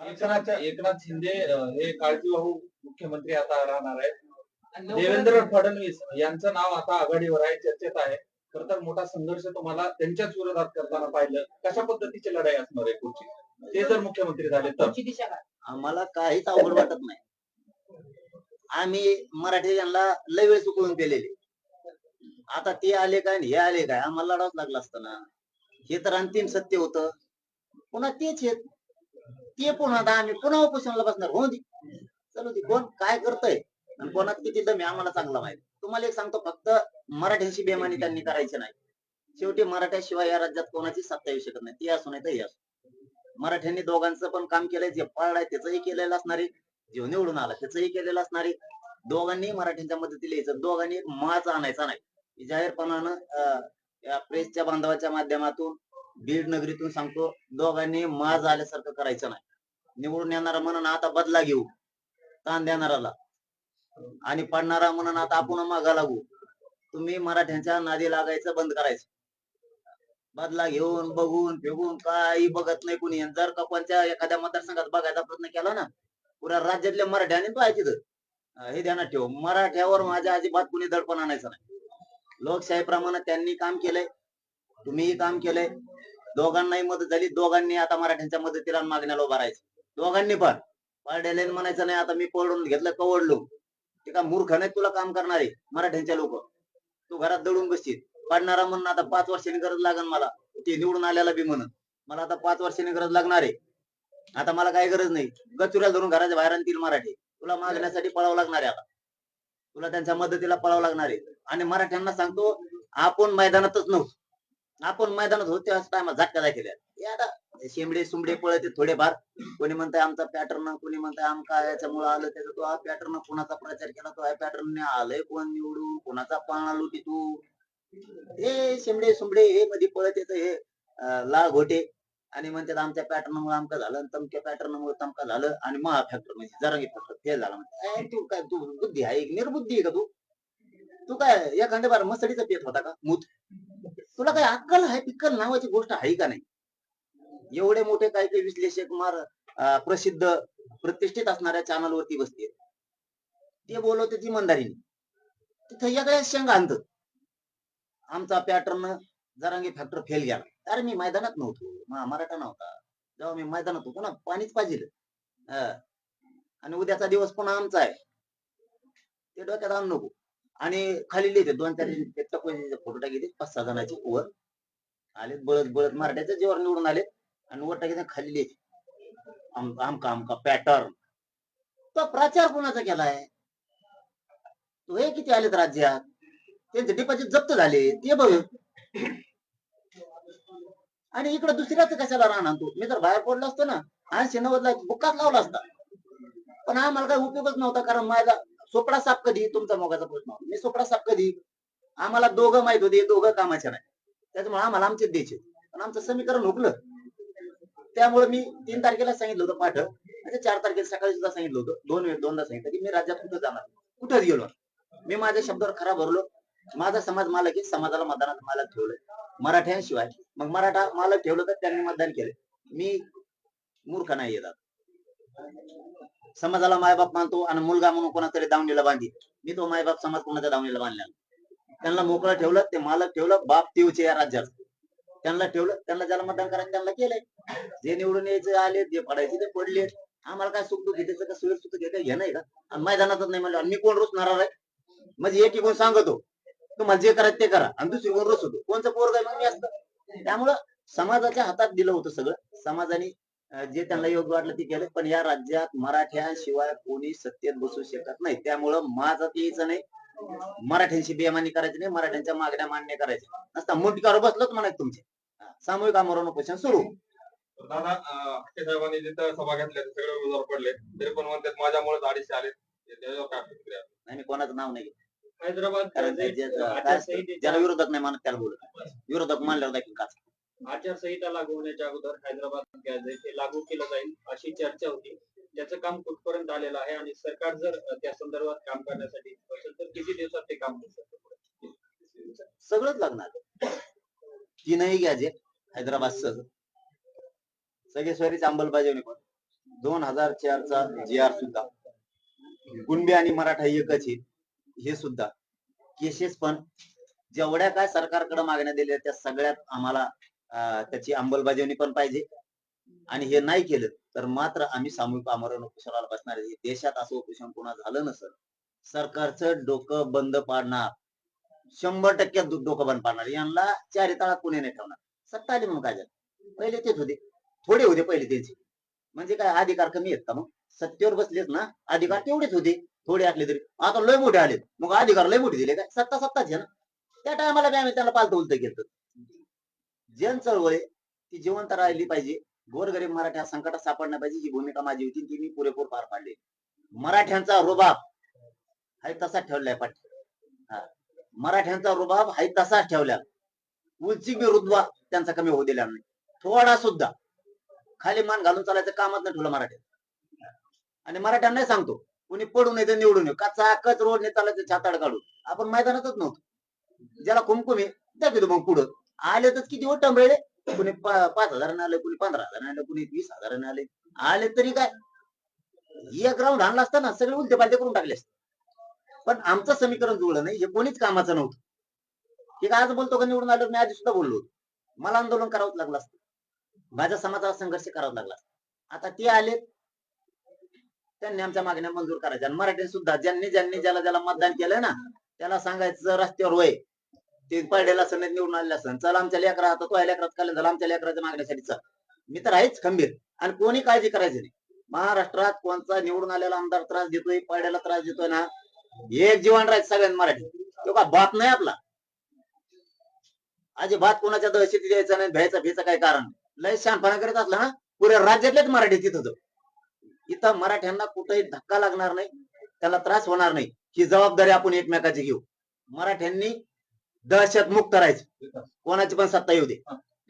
एकनाथ एकनाथ शिंदे हे काळजीवाहू मुख्यमंत्री आता राहणार आहेत. देवेंद्र फडणवीस यांचं नाव आता आघाडीवर आहे चर्चेत आहे. खर तर मोठा संघर्ष तुम्हाला त्यांच्याच विरोधात करताना पाहिलं. कशा पद्धतीची लढाई असणार आहे पुढची? ते जर मुख्यमंत्री झाले तर. आम्हाला काहीच अवघड वाटत नाही. आम्ही मराठी यांना लय वेळ चुकवून केलेले. आता ते आले काय आणि हे आले काय? आम्हाला लढावंच लागलं असतं ना. हे तर अंतिम सत्य होतं. पुन्हा तेच आहेत. ते पुन्हा आता आम्ही पुन्हा उपोषणाला बसणार. हो दे. चलो दे. कोण काय करतय आणि कोणात किती दम आहे आम्हाला चांगला माहिती तुम्हाला एक सांगतो फक्त मराठ्यांशी बेमानी त्यांनी करायची नाही. शेवटी मराठ्याशिवाय या राज्यात कोणाची सत्ता येऊ शकत नाही. ती असू नाही तर हे असो. मराठ्यांनी दोघांचं पण काम केलंय. जे पाळलाय त्याचंही केलेलं असणारे जे निवडून आला त्याचंही केलेलं असणारे दोघांनी मराठ्यांच्या मदतीला यायचं. दोघांनी माच आणायचा नाही. जाहीरपणानं अं, या प्रेसच्या बांधवाच्या माध्यमातून बीड नगरीतून सांगतो दोघांनी माज आल्यासारखं करायचं नाही. निवडून येणारा म्हणून आता बदला घेऊ ताण देणाराला आणि पडणारा म्हणून आता आपण मागा लागू. तुम्ही मराठ्यांच्या नादी लागायचं बंद करायचं. बदला घेऊन बघून फेगून काही बघत नाही कुणी. जर का कोणत्या एखाद्या मतदारसंघात बघायचा प्रयत्न केला ना पुऱ्या राज्यातल्या मराठ्याने पाहिजे तर तिथं. हे ध्यानात ठेव. मराठ्यावर माझ्या अजिबात कुणी दडपण आणायचं नाही. लोकशाहीप्रमाणे त्यांनी काम केलंय. तुम्हीही काम केलंय. दोघांनाही मदत झाली. दोघांनी आता मराठ्यांच्या मदतीला मागण्याला उभा राहायचं. दोघांनी पण. पारड्याला म्हणायचं नाही आता मी पळून घेतलं कवडलो. ते का मूर्ख नाही तुला काम करणारे मराठ्यांच्या लोक. तू घरात दडून बसशील. पडणारा म्हणून आता पाच वर्षांनी गरज लागन मला. ते निवडून आल्याला बी म्हणून. मला आता पाच वर्षांनी गरज लागणार आहे. आता मला काही गरज नाही. गचुऱ्याला धरून घराच्या बाहेर आणतील मराठी. तुला मागण्यासाठी पळावं लागणार आहे आता. तुला त्यांच्या मदतीला पळावं लागणार आहे. आणि मराठ्यांना सांगतो आपण मैदानातच नव्हतो. आपण मैदानात होते त्याच टायमात झटका दाखवल्या आता शेंबडे सुंबडे पळते थोडेफार. कोणी म्हणताय आमचा पॅटर्न कोणी म्हणताय आमका याच्यामुळे आलं त्याचा तो हा पॅटर्न कोणाचा प्रचार केला तो ह्या पॅटर्न आलंय कोण निवडून कोणाचा पाळणा लुटी तू? हे शेंबडे सुंबडे हे मध्ये पळते हे अं, लाल घोटे. आणि म्हणतात आमच्या पॅटर्न मुळे आमका झालं आणि तमक्या पॅटर्न मुळे तमका झालं आणि महा फॅक्टर म्हणजे जरांगी फॅक्टर फेल झाला म्हणते तू काय तू बुद्धी आहे निर्बुद्धी आहे का तू? तू काय या खंडेबार मसडीचा पेत होता का? मूत? तुला काय अक्कल आहे पिक्कल नावाची गोष्ट आहे का नाही? एवढे मोठे काही काही विश्लेषक मार प्रसिद्ध प्रतिष्ठित असणाऱ्या चॅनल वरती बसते ते बोलवते इमानदारीने. तिथं या शेंगा आणत आमचा पॅटर्न जरांगी फॅक्टर फेल गेला. अरे मी मैदानात नव्हतो. मराठा नव्हता. जेव्हा मी मैदानात होतो ना पाणीच पाहिजे आणि उद्याचा दिवस पण आमचा आहे. ते डोक्यात आणू नको. आणि खाली लिहिते दोन चार फोटो टाकी पाच सहा जणांचे वर आले बळत बळत मराठ्याच्या जेव्हा निवडून आले आणि वर टाकी खाली लिहिते आमका आमका पॅटर्न तो प्रचार कोणाचा केलाय? तो हे किती आलेत राज्यात? त्यांचे डिपॉझिट जप्त झाले ते बघ. आणि इकडे दुसऱ्याच कशाला राहणार तू मी तर बाहेर पडलो असतो ना ऐंशी नव्वदला बुक्काच लावला असता. पण आम्हाला काही उपयोगच नव्हता कारण माझा सोपडा साप कधी? तुमचा मोगाचा प्रश्न. मी सोपडा साप कधी? आम्हाला दोघं माहीत होते दोघं कामाचे नाही त्याच्यामुळे आम्हाला आमचे द्यायचे पण आमचं समीकरण हुकलं. त्यामुळे मी तीन तारखेला सांगितलं होतं पाठ. चार तारखेला सकाळी सुद्धा सांगितलं होतं. दोन वेळ दोनदा सांगितलं की मी राज्यात कुठं जाणार? कुठंच गेलो? मी माझ्या शब्दावर खरा भरलो. माझा समाज मालक आहे. समाजाला मतदानात मालक ठेवलं मराठ्यांशिवाय. मग मराठा मालक ठेवलं तर त्यांनी मतदान केलं मी मूर्ख नाही येतात समाजाला मायबाप मानतो आणि मुलगा म्हणून कोणातरी दावणीला बांधी. मी तो मायबाप समाज कोणाच्या दावणीला बांधला त्यांना मोकळं ठेवलं ते मालक ठेवलं बाप तिवचे या राज्यात. त्यांना ठेवलं त्यांना ज्याला मतदान करायचं त्यांना केलंय. जे निवडून यायचे आले जे पडायचे ते पडले. आम्हाला काय सुख दुःख त्याचं का? सुख सुख घेता घे नाही का? आणि मैदानातच नाही म्हणलं आणि मी कोण रुसणार आहे म्हणजे एक कोण सांगतो तुम्हाला जे करायचं ते करा. आणि दुसरी कोण रुस होतो कोणचं पोरग आहे? मग मी असतं. त्यामुळं समाजाच्या हातात दिलं होतं सगळं. समाजाने जे त्यांना योग्य वाटलं ते केलं. पण या राज्यात मराठ्यांशिवाय कोणी सत्तेत बसू शकत नाही. त्यामुळं माझं ते यायचं नाही. मराठ्यांशी बेमानी करायची नाही. मराठ्यांच्या मागण्या मान्य करायच्या नसता मुंडकावर बसलोच म्हणायचं तुमचे. सामूहिक आमरण उपोषण सुरू. दादा हट्टे साहेबांनी जिथं सभा घेतल्या सगळे पडले. तरी पण म्हणतात माझ्यामुळेच अडीचशे आले. नाही मी कोणाचं नाव नाही कारण ज्याला विरोधक नाही मानत त्याला बोलत विरोधक मानल्यावर देखील काच आचारसंहिता लागू होण्याच्या अगोदर हैदराबाद गॅस हे लागू केलं जाईल अशी चर्चा होती. त्याचं काम कुठपर्यंत आलेलं आहे आणि सरकार जर त्या संदर्भात काम करण्यासाठी असेल तर किती दिवसात ते काम होऊ शकतं सगळंच लागणार. तीनही गॅजेट हैदराबाद सह सगळे स्वरीच अंमलबजावणी पण दोन हजार चारचा जी आर सुद्धा. कुणबी आणि मराठा एकच हे सुद्धा. केसेस पण जेवढ्या काय सरकारकडे मागण्या दिल्या त्या सगळ्यात आम्हाला त्याची अंमलबजावणी पण पाहिजे. आणि हे नाही केलं तर मात्र आम्ही सामूहिक आमरण उपोषणाला बसणार आहे. देशात असं उपोषण पुन्हा झालं नसेल सरकारचं डोकं बंद पाडणार. शंभर टक्के डोकं बंद पाडणार. यांना चारी तळात पुणे नाही ठेवणार. सत्ता आली म्हणून काय झालं? पहिले तेच होते. थोडे होते पहिले त्यांचे. म्हणजे काय अधिकार कमी आहेत का मग? सत्तेवर बसलेच ना अधिकार तेवढेच होते. थोडे असले तरी. आता लय मोठे आले मग अधिकार लय मोठे दिले काय? सत्ता सत्ताच आहे ना. त्या टायमाला बी आम्ही त्यांना पालत उलत केलं जन चळवळ ती जिवंत राहिली पाहिजे. गोरगरीब मराठ्या संकटात सापडण्या पाहिजे ही भूमिका माझी होती ती मी पुरेपूर पार पाडली. मराठ्यांचा रुबाब हाय तसाच ठेवलाय पाठी मराठ्यांचा रुबाब हाय तसाच ठेवला. उलची बी त्यांचा कमी होऊ दिला नाही. थोडा सुद्धा. खाली मान घालून चालायचं कामच नाही ठेवलं मराठ्यात आणि मराठ्यांना सांगतो. कोणी पडू नये तर निवडून येऊ कचा कच रोडने चालायचं छाताड काढून. आपण मैदानातच नव्हतो. ज्याला कुमकुमे दाखवतो मग पुढं. आले तर किती वट टंबळे कुणी पाच हजाराने आले कुणी पंधरा हजार आले कुणी वीस हजाराने आले. आले तरी काय? एक राऊंड आणला असता ना सगळे उलटे पालटे करून टाकले असते. पण आमचं समीकरण जुळलं नाही हे कोणीच कामाचं नव्हतं. ठीक काय आज बोलतो का निवडून आलो मी आधी सुद्धा बोललो होतो. मला आंदोलन करावंच लागलं असतं. माझ्या समाजाला संघर्ष करावा लागला आता ते आले त्यांनी आमच्या मागण्या मंजूर करायच्या. मराठी सुद्धा ज्यांनी ज्यांनी ज्याला ज्याला मतदान केलंय ना त्याला सांगायचं रस्त्यावर वय. ते पडलेला असं नाही निवडून आलेला असं चल आमच्या लेकरा आता तो लेकरात काल झाला आमच्या लेकराच्या मागण्यासाठी चल. मी तर आहेच खंबीर आणि कोणी काळजी करायची नाही. महाराष्ट्रात कोणता निवडून आलेला आमदार त्रास देतोय पडलेला त्रास देतोय ना एक जीवन राहायचं सगळ्यांना मराठी. तो का बात नाही आपला? अजिबात कोणाच्या दहशती द्यायचा नाही भ्यायचा भीचं काही कारण लय शहाणपणा करत असला ना पुऱ्या राज्यातलेच मराठी तिथं तो इथं मराठ्यांना कुठेही धक्का लागणार नाही त्याला त्रास होणार नाही. ही जबाबदारी आपण एकमेकाची घेऊ. मराठ्यांनी दहशत मुक्त राहायचं. कोणाची पण सत्ता येऊ दे.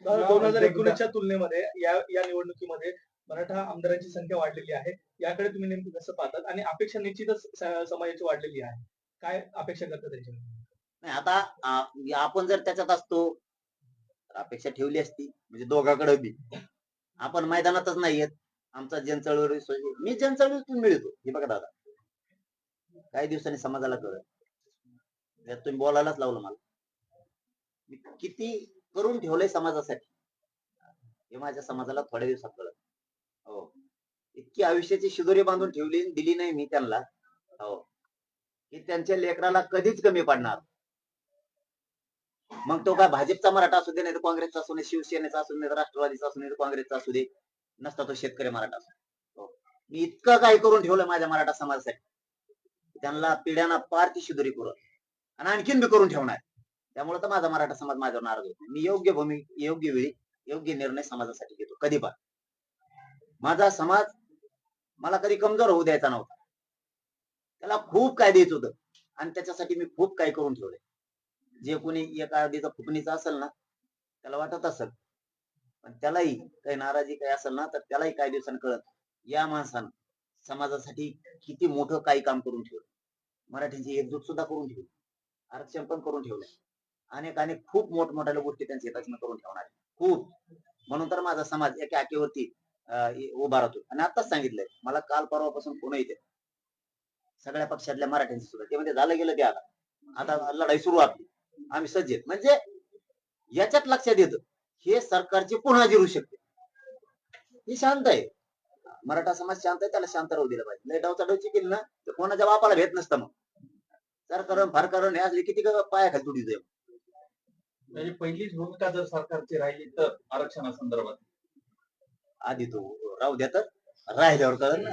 दोन हजार एकोणीसच्या तुलनेमध्ये या या निवडणुकीमध्ये मराठा आमदारांची संख्या वाढलेली आहे. याकडे तुम्ही नेमकं कसं पाहतात? आणि अपेक्षा निश्चितच समाजाची वाढलेली आहे. काय अपेक्षा करता त्यांच्या नाही आता आ- आपण जर त्याच्यात असतो तर अपेक्षा ठेवली असती. म्हणजे दोघाकडे बी. आपण मैदानातच नाहीयेत आमचा जनचळवळी सोय- मी जनचळवळीतून मिळतो. हे बघा दादा. काही दिवसांनी समाजाला कळत तुम्ही बोलायलाच लावलं मला. मी किती करून ठेवलंय समाजासाठी? हे माझ्या समाजाला थोड्या दिवसात कळत हो. इतकी आयुष्याची शिदोरी बांधून ठेवली दिली नाही मी त्यांना. हो. की त्यांच्या लेकराला कधीच कमी पडणार. मग तो काय भाजपचा मराठा असू दे नाही तर काँग्रेसचा असू नये शिवसेनेचा असू नये नाही राष्ट्रवादीचा असू नये नाही काँग्रेसचा असू दे नसता तो शेतकरी मराठा. असू दे. हो. मी इतकं काय करून ठेवलं माझ्या मराठा समाजासाठी. त्यांना पिढ्यांना पार ती शिदोरी करून आणि आणखीन बी करून ठेवणार. त्यामुळे तर माझा मराठा समाज माझ्यावर नाराज होत. नाही. मी योग्य भूमी योग्य वेळी योग्य निर्णय समाजासाठी घेतो कधी पण. माझा समाज मला कधी कमजोर होऊ द्यायचा नव्हता. त्याला खूप काय द्यायचं होतं आणि त्याच्यासाठी मी खूप काय करून ठेवले जे कोणी एका आधीचा फुकणीचा असेल ना त्याला वाटत असेल. पण त्यालाही काही नाराजी काही असेल ना तर त्यालाही काही दिवसांनी कळत या माणसानं समाजासाठी किती मोठं काही काम करून ठेवलं. मराठीची एकजूट सुद्धा करून ठेवली. आरक्षण पण करून ठेवलंय. अनेक अनेक खूप मोठमोठ्या गोष्टी त्यांच्या हिताची करून ठेवणार आहे. खूप. म्हणून तर माझा समाज एका आकेवरती उभा राहतो. आणि आताच सांगितलंय मला काल परवापासून पुन्हा येते. सगळ्या पक्षातल्या मराठ्यांची सुद्धा. ते म्हणजे झालं गेलं ते आता. आता लढाई सुरू आपली. आम्ही सज्ज म्हणजे याच्यात लक्षात येतं हे सरकारची पुन्हा जिरू शकते. ही शांत आहे. मराठा समाज शांत आहे त्याला शांत राहू दिलं पाहिजे. लय डावचा डावची केली ना तर कोणाच्या बापाला भेट नसतं मग. सरकार फार करण हे असले किती पाया खाली तुटी जाईल. म्हणजे पहिलीच भूमिका जर सरकारची राहिली तर आरक्षणासंदर्भात? आधी तो राहू द्या तर. राहिल्यावर कळलं ना.